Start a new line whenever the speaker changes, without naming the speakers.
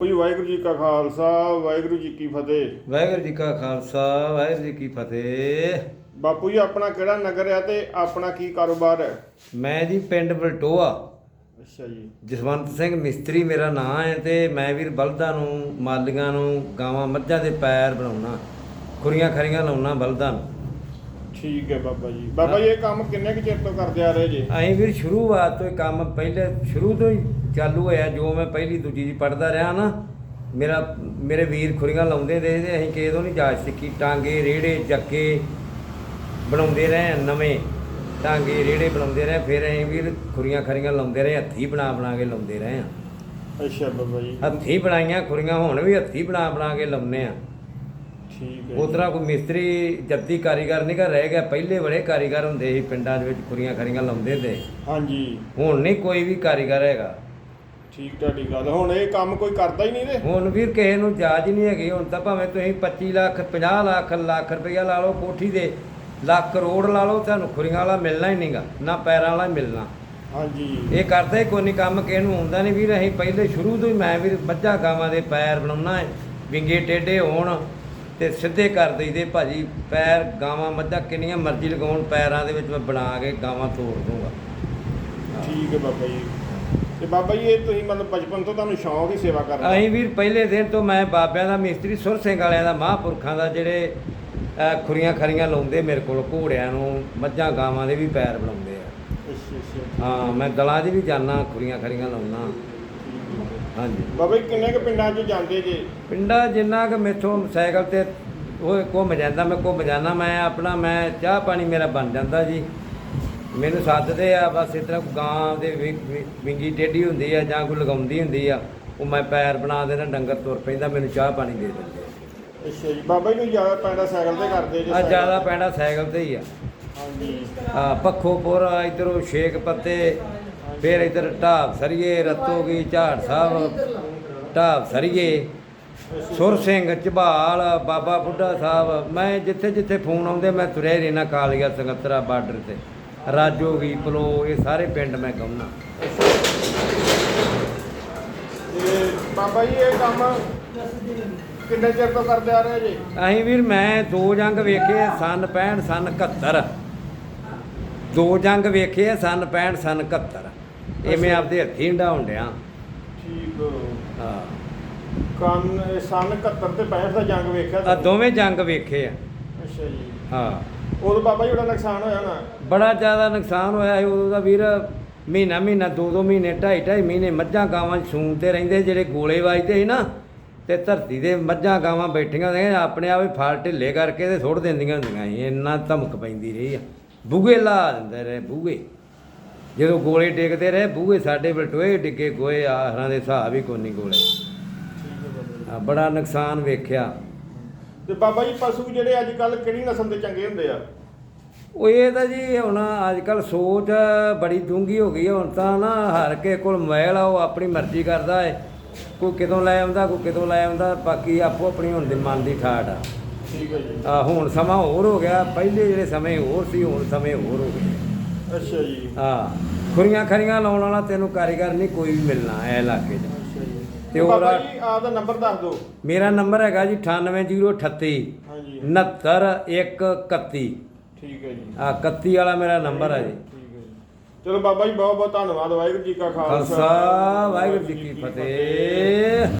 ਕੋਈ ਵਾਹਿਗੁਰੂ ਜੀ ਕਾ ਖਾਲਸਾ ਵਾਹਿਗੁਰੂ ਜੀ ਕੀ ਫਤਿਹ।
ਵਾਹਿਗੁਰੂ ਜੀ ਕਾ ਖਾਲਸਾ ਵਾਹਿਗੁਰੂ ਜੀ ਕੀ ਫਤਿਹ।
ਬਾਪੂ ਜੀ ਆਪਣਾ ਕਿਹੜਾ ਨਗਰ ਆ ਤੇ ਆਪਣਾ ਕੀ ਕਾਰੋਬਾਰ ਹੈ?
ਮੈਂ ਜੀ ਪਿੰਡ ਬਲਟੋਆ।
ਅੱਛਾ ਜੀ।
ਜਸਵੰਤ ਸਿੰਘ ਮਿਸਤਰੀ ਮੇਰਾ ਨਾਮ ਹੈ ਤੇ ਮੈਂ ਵੀਰ ਬਲਦਾਂ ਨੂੰ ਮਾਲੀਆਂ ਨੂੰ ਗਾਵਾਂ ਮੱਝਾਂ ਦੇ ਪੈਰ ਬਣਾਉਣਾ ਖੁਰੀਆਂ ਖਰੀਆਂ ਲਾਉਣਾ ਬਲਦਾਂ ਨੂੰ।
ਠੀਕ ਹੈ ਬਾਬਾ ਜੀ। ਬਾਬਾ ਜੀ ਇਹ ਕੰਮ ਕਿੰਨੇ ਕੁ ਚਿਰ ਤੋਂ ਕਰਦੇ ਆ ਰਹੇ ਜੀ?
ਅਸੀਂ ਵੀਰ ਸ਼ੁਰੂਆਤ ਤੋਂ ਇਹ ਕੰਮ ਪਹਿਲੇ ਸ਼ੁਰੂ ਤੋਂ ਹੀ ਚਾਲੂ ਹੋਇਆ ਜੋ ਮੈਂ ਪਹਿਲੀ ਦੂਜੀ ਦੀ ਪੜਦਾ ਰਿਹਾ ਨਾ ਮੇਰਾ ਮੇਰੇ ਵੀਰ ਖੁਰੀਆਂ ਲਾਉਂਦੇ ਦੇ ਤੇ ਅਸੀਂ ਤੋਂ ਨਹੀਂ ਜਾਚ ਸਿੱਖੀ। ਟਾਂਗੇ ਰੇੜੇ ਜੱਕੇ ਬਣਾਉਂਦੇ ਰਹੇ ਨਵੇਂ ਟਾਂਗੇ ਰੇੜੇ ਬਣਾਉਂਦੇ ਰਹੇ ਫਿਰ ਅਸੀਂ ਵੀਰ ਖੁਰੀਆਂ ਖਰੀਆਂ ਲਾਉਂਦੇ ਰਹੇ ਹੱਥੀ ਬਣਾ ਬਣਾ ਕੇ ਲਾਉਂਦੇ ਰਹੇ ਹਾਂ।
ਅੱਛਾ ਬਾਬਾ ਜੀ।
ਹੱਥੀ ਬਣਾਈਆਂ ਖੁਰੀਆਂ ਹੁਣ ਵੀ ਹੱਥੀ ਬਣਾ ਬਣਾ ਕੇ ਲਾਉਂਦੇ ਆ
ਠੀਕ ਹੈ
ਉਸ ਤਰ੍ਹਾਂ ਕੋਈ ਮਿਸਤਰੀ ਜੱਦੀ ਕਾਰੀਗਰ ਨਹੀਂ ਕਰ ਰਹਿ ਗਿਆ ਪਹਿਲੇ ਬੜੇ ਕਾਰੀਗਰ ਹੁੰਦੇ ਸੀ ਪਿੰਡਾਂ ਦੇ ਵਿੱਚ ਖੁਰੀਆਂ ਖਰੀਆਂ ਲਾਉਂਦੇ ਸੀ।
ਹਾਂਜੀ।
ਹੁਣ ਨਹੀਂ ਕੋਈ ਵੀ ਕਾਰੀਗਰ ਹੈਗਾ।
ਠੀਕ ਤੁਹਾਡੀ ਗੱਲ ਹੁਣ ਇਹ ਕੰਮ ਕੋਈ ਕਰਦਾ ਹੀ ਨਹੀਂ ਤੇ?
ਹੁਣ ਵੀਰ ਕਿਸੇ ਨੂੰ ਜਾਜ ਨਹੀਂ ਹੈਗੀ ਹੁਣ ਤਾਂ ਭਾਵੇਂ ਤੁਸੀਂ 25 ਲੱਖ 50 ਲੱਖ ਲੱਖ ਰੁਪਈਆ ਲਾ ਲਓ ਕੋਠੀ ਦੇ ਲੱਖ ਕਰੋੜ ਲਾ ਲਓ ਤੁਹਾਨੂੰ ਖੁਰੀਆਂ ਵਾਲਾ ਮਿਲਣਾ ਹੀ ਨਹੀਂਗਾ ਨਾ ਪੈਰਾਂ ਵਾਲਾ ਮਿਲਣਾ।
ਹਾਂਜੀ।
ਇਹ ਕਰਦਾ ਹੀ ਕੋਈ ਨਹੀਂ ਕੰਮ ਕਿਸੇ ਨੂੰ ਹੁੰਦਾ ਨਹੀਂ ਵੀਰ ਅਸੀਂ ਪਹਿਲੇ ਸ਼ੁਰੂ ਤੋਂ ਹੀ ਮੈਂ ਵੀਰ ਮੱਝਾਂ ਗਾਵਾਂ ਦੇ ਪੈਰ ਬਣਾਉਣਾ ਹੈ ਵਿੰਗੇ ਟੇਢੇ ਹੋਣ। ਤੇ ਸਿੱਧੇ ਕਰ ਦਈਦੇ ਭਾਜੀ ਪੈਰ ਗਾਵਾਂ ਮੱਝਾਂ ਕਿੰਨੀਆਂ ਮਰਜ਼ੀ ਲਗਾਉਣ ਪੈਰਾਂ ਦੇ ਵਿੱਚ ਮੈਂ ਬਣਾ ਕੇ ਗਾਵਾਂ ਤੋੜ ਦੂੰਗਾ।
ਠੀਕ ਹੈ ਬਾਬਾ ਜੀ। ਤੇ ਬਾਬਾ ਜੀ ਇਹ ਤੁਸੀਂ ਮਤਲਬ ਬਚਪਨ ਤੋਂ ਤੁਹਾਨੂੰ ਸ਼ੌਂਕ ਹੀ ਸੇਵਾ ਕਰਨ ਦਾ
ਅਸੀਂ ਵੀਰ ਪਹਿਲੇ ਦਿਨ ਤੋਂ ਮੈਂ ਬਾਬਿਆਂ ਦਾ ਮਿਸਤਰੀ ਸੁਰ ਸਿੰਘ ਵਾਲਿਆਂ ਦਾ ਮਹਾਂਪੁਰਖਾਂ ਦਾ ਜਿਹੜੇ ਖੁਰੀਆਂ ਖਰੀਆਂ ਲਾਉਂਦੇ ਮੇਰੇ ਕੋਲ ਘੋੜਿਆਂ ਨੂੰ ਮੱਝਾਂ ਗਾਵਾਂ ਦੇ ਵੀ ਪੈਰ ਬਣਾਉਂਦੇ ਆ।
ਅੱਛਾ ਅੱਛਾ।
ਹਾਂ ਮੈਂ ਦਲਾਂ 'ਚ ਵੀ ਜਾਣਾ ਖੁਰੀਆਂ ਖਰੀਆਂ ਲਾਉਣਾ ਹਾਂਜੀ।
ਬਾਬਾ ਜੀ ਕਿੰਨੇ ਕੁ ਪਿੰਡਾਂ 'ਚ ਜਾਂਦੇ ਜੇ?
ਪਿੰਡਾ ਜਿੰਨਾ ਕਿ ਮੈਥੋਂ ਸਾਈਕਲ ਤੇ ਉਹ ਘੁੰਮ ਜਾਂਦਾ ਮੈਂ ਘੁੰਮ ਜਾਂਦਾ ਮੈਂ ਆਪਣਾ ਮੈਂ ਚਾਹ ਪਾਣੀ ਮੇਰਾ ਬਣ ਜਾਂਦਾ ਜੀ। ਮੈਨੂੰ ਸੱਦਦੇ ਆ ਬਸ ਇਸ ਤਰ੍ਹਾਂ ਗਾਂ ਦੇ ਵਿ- ਵਿ- ਵਿੰਗੀ ਟੇਢੀ ਹੁੰਦੀ ਆ ਜਾਂ ਕੋਈ ਲਗਾਉਂਦੀ ਹੁੰਦੀ ਆ ਉਹ ਮੈਂ ਪੈਰ ਬਣਾ ਦੇਣਾ ਡੰਗਰ ਤੁਰ ਪੈਂਦਾ ਮੈਨੂੰ ਚਾਹ ਪਾਣੀ ਦੇ ਦਿੰਦੇ
ਅੱਛਾ ਜੀ। ਬਾਬਾ ਜੀ ਨੂੰ ਜ਼ਿਆਦਾ ਪੈਂਦਾ ਸਾਈਕਲ ਤੇ ਕਰਦੇ ਜੇ
ਆ
ਸਾਈਕਲ?
ਜ਼ਿਆਦਾ ਪੈਂਦਾ ਸਾਈਕਲ ਤੇ ਹੀ ਆ।
ਹਾਂਜੀ।
ਆ ਪੱਖੋਪੁਰ ਇਧਰੋਂ ਸ਼ੇਖ ਪੱਤੇ ਫਿਰ ਇਧਰ ਢਾਬ ਸਰੀਏ ਰਤੋ ਗਈ ਝਾੜ ਸਾਹਿਬ। ਢਾਬ ਸਰੀਏ ਸੁਰ ਸਿੰਘ ਝਬਾਲ ਬਾਬਾ ਬੁੱਢਾ ਸਾਹਿਬ। ਮੈਂ ਜਿੱਥੇ ਜਿੱਥੇ ਫੋਨ ਆਉਂਦੇ ਮੈਂ ਤੁਰਿਆ ਹੀ ਰਹਿਣਾ ਕਾਲੀਆ ਸੰਗਤਰਾ ਬਾਰਡਰ ਤੇ। ਰਾਜੋ ਗਈ ਪਲੋ ਇਹ ਸਾਰੇ ਪਿੰਡ ਮੈਂ ਗਾਉਣਾ
ਤੇ ਬਾਬਾ ਜੀ ਇਹ ਕੰਮ ਕਿੰਨੇ ਚਿਰ ਤੋਂ ਕਰਦੇ ਆ ਰਹੇ ਜੀ?
ਅਸੀਂ ਵੀਰ ਮੈਂ ਦੋ ਜੰਗ ਵੇਖੇ ਸੰਨ 65 ਸੰਨ 71 ਦੋ ਜੰਗ ਵੇਖੇ ਸੰਨ 65 ਸੰਨ 71 ਇਹ ਮੈਂ ਆਪਦੇ ਹੱਥੀਂ ਢਾਉਣ ਡਿਆ।
ਠੀਕ।
ਹਾਂ।
ਕੰਨ ਇਹ ਸੰਨ 71 ਤੇ 65 ਦਾ ਜੰਗ ਵੇਖਿਆ
ਆ? ਦੋਵੇਂ ਜੰਗ ਵੇਖੇ ਆ।
ਅੱਛਾ ਜੀ।
ਹਾਂ।
ਉਦੋਂ ਬਾਬਾ ਜੀ ਬੜਾ ਨੁਕਸਾਨ ਹੋਇਆ ਨਾ
ਬੜਾ ਜ਼ਿਆਦਾ ਨੁਕਸਾਨ ਹੋਇਆ ਸੀ। ਉਦੋਂ ਦਾ ਵੀਰ ਮਹੀਨਾ ਮਹੀਨਾ ਦੋ ਦੋ ਮਹੀਨੇ ਢਾਈ ਢਾਈ ਮਹੀਨੇ ਮੱਝਾਂ ਗਾਵਾਂ ਤੇ ਰਹਿੰਦੇ ਜਿਹੜੇ ਗੋਲੇ ਵੱਜਦੇ ਸੀ ਨਾ ਤੇ ਧਰਤੀ ਦੇ ਮੱਝਾਂ ਗਾਵਾਂ ਬੈਠੀਆਂ ਨੇ ਆਪਣੇ ਆਪ ਹੀ ਫਲ ਢਿੱਲੇ ਕਰਕੇ ਤੇ ਸੁੱਟ ਦਿੰਦੀਆਂ ਹੁੰਦੀਆਂ ਸੀ। ਇੰਨਾ ਧਮਕ ਪੈਂਦੀ ਰਹੀ ਆ। ਬੂਗੇ ਲਾ ਦਿੰਦੇ ਰਹੇ ਬੂਗੇ ਜਦੋਂ ਗੋਲੇ ਡਿੱਗਦੇ ਰਹੇ ਬੂਗੇ ਸਾਡੇ ਬਲਟੋਏ ਡਿੱਗੇ ਗੋਏ ਆਹਰਾਂ ਦੇ ਹਿਸਾਬ ਹੀ ਕੋਈ ਨਹੀਂ ਗੋਲੇ। ਆ, ਬੜਾ ਨੁਕਸਾਨ ਵੇਖਿਆ।
ਤੇ ਬਾਬਾ ਜੀ ਪਸ਼ੂ ਜਿਹੜੇ ਅੱਜ ਕੱਲ ਕਿਹੜੀ ਨਸਲ ਦੇ ਚੰਗੇ ਹੁੰਦੇ ਆ?
ਉਹ ਇਹ ਤਾਂ ਜੀ ਹੁਣ ਅੱਜ ਕੱਲ ਸੋਚ ਬੜੀ ਡੂੰਗੀ ਹੋ ਗਈ ਹੈ ਹੁਣ ਤਾਂ ਨਾ ਹਰ ਕੇ ਕੋਲ ਮੋਬਾਈਲ ਆ ਉਹ ਆਪਣੀ ਮਰਜ਼ੀ ਕਰਦਾ ਹੈ ਕੋਈ ਕਿਤੋਂ ਲੈ ਆਉਂਦਾ ਕੋਈ ਕਿਤੋਂ ਲੈ ਆਉਂਦਾ ਬਾਕੀ ਆਪੋ ਆਪਣੀ ਹੁਣ ਦੇ ਮਨ ਦੀ ਠਾਠ ਆ।
ਠੀਕ ਹੈ ਜੀ।
ਆ ਹੁਣ ਸਮਾਂ ਹੋਰ ਹੋ ਗਿਆ। ਪਹਿਲੇ ਜਿਹੜੇ ਸਮੇਂ ਹੋਰ ਸੀ ਹੁਣ ਸਮੇਂ ਹੋਰ ਹੋ ਗਏ।
ਅੱਛਾ ਜੀ।
ਆ ਖੁਰੀਆਂ ਖਰੀਆਂ ਲਾਉਣ ਵਾਲਾ ਤੈਨੂੰ ਕਾਰੀਗਰ ਨਹੀਂ ਕੋਈ ਵੀ ਮਿਲਣਾ ਐ ਇਲਾਕੇ 'ਚ।
ਅੱਛਾ ਜੀ।
ਤੇ
ਤੇ
ਹੋਰ
ਬਾਬਾ
ਆ-
ਜੀ ਆਪਦਾ ਨੰਬਰ ਦੱਸ ਦਿਓ।
ਮੇਰਾ ਨੰਬਰ ਹੈਗਾ ਜੀ 98038
ਹਾਂਜੀ।
69131
ਠੀਕ ਹੈ ਜੀ।
ਆ 31 ਵਾਲਾ ਮੇਰਾ ਨੰਬਰ ਹੈ ਜੀ
ਠੀਕ ਹੈ ਜੀ। ਚਲੋ ਬਾਬਾ ਜੀ ਬਹੁਤ ਬਹੁਤ ਧੰਨਵਾਦ। ਵਾਹਿਗੁਰੂ ਜੀ ਕਾ ਖਾਲਸਾ।
ਖਾਲਸਾ ਵਾਹਿਗੁਰੂ ਜੀ ਕੀ ਫਤਿਹ।